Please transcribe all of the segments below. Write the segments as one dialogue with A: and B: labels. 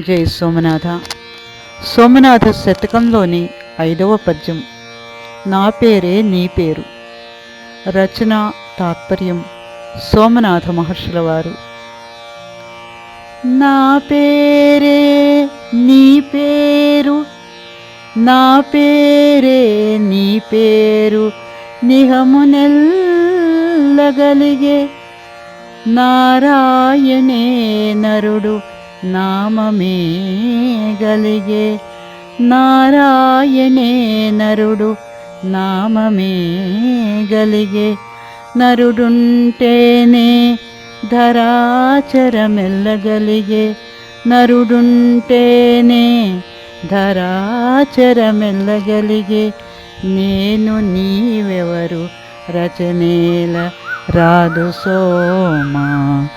A: జై సోమనాథ. సోమనాథ శతకంలోని ఐదవ పద్యం. నా పేరే నీ పేరు. రచన తాత్పర్యం సోమనాథ మహర్షుల వారు. నా పేరే నీ పేరు. నా పేరే నీ పేరు. నిహమునెల్లగలిగే నారాయణే నరుడు. నామమే గలిగే నారాయణే నరుడు. నామమే గలిగే నరుడుంటేనే ధరాచరమెల్లగలిగే. నరుడుంటేనే ధరాచరమెల్లగలిగే. నేను నీవెవరు? రచనేల రాదు సోమా.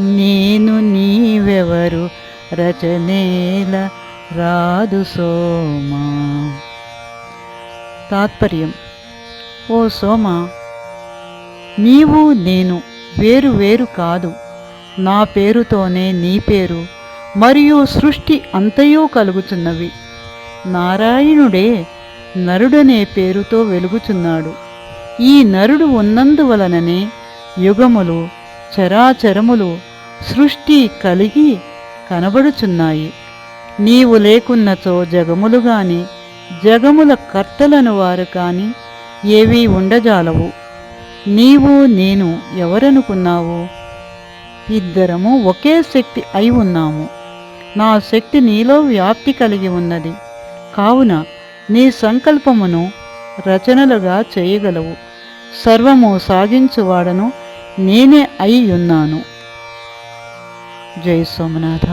A: నేను నీవెవరు? రచనేల రాదు సోమా. తాత్పర్యం ఓ సోమ నీవు నేను వేరు వేరు కాదు. నా పేరుతోనే నీ పేరు మరియు సృష్టి అంతయో కలుగుచున్నవి. నారాయణుడే నరుడనే పేరుతో వెలుగుచున్నాడు. ఈ నరుడు ఉన్నందువలననే యుగములు చరాచరములు సృష్టి కలిగి కనబడుచున్నాయి. నీవు లేకున్నచో జగములు గాని జగముల కర్తలను వారు కాని ఏవీ ఉండజాలవు. నీవు నేను ఎవరనుకున్నావు? ఇద్దరము ఒకే శక్తి అయి ఉన్నాము. నా శక్తి నీలో వ్యాప్తి కలిగి ఉన్నది. కావున నీ సంకల్పమును రచనలుగా చేయగలవు. సర్వము సాగించువాడను నేనే అయి ఉన్నాను. జై సోమనాథ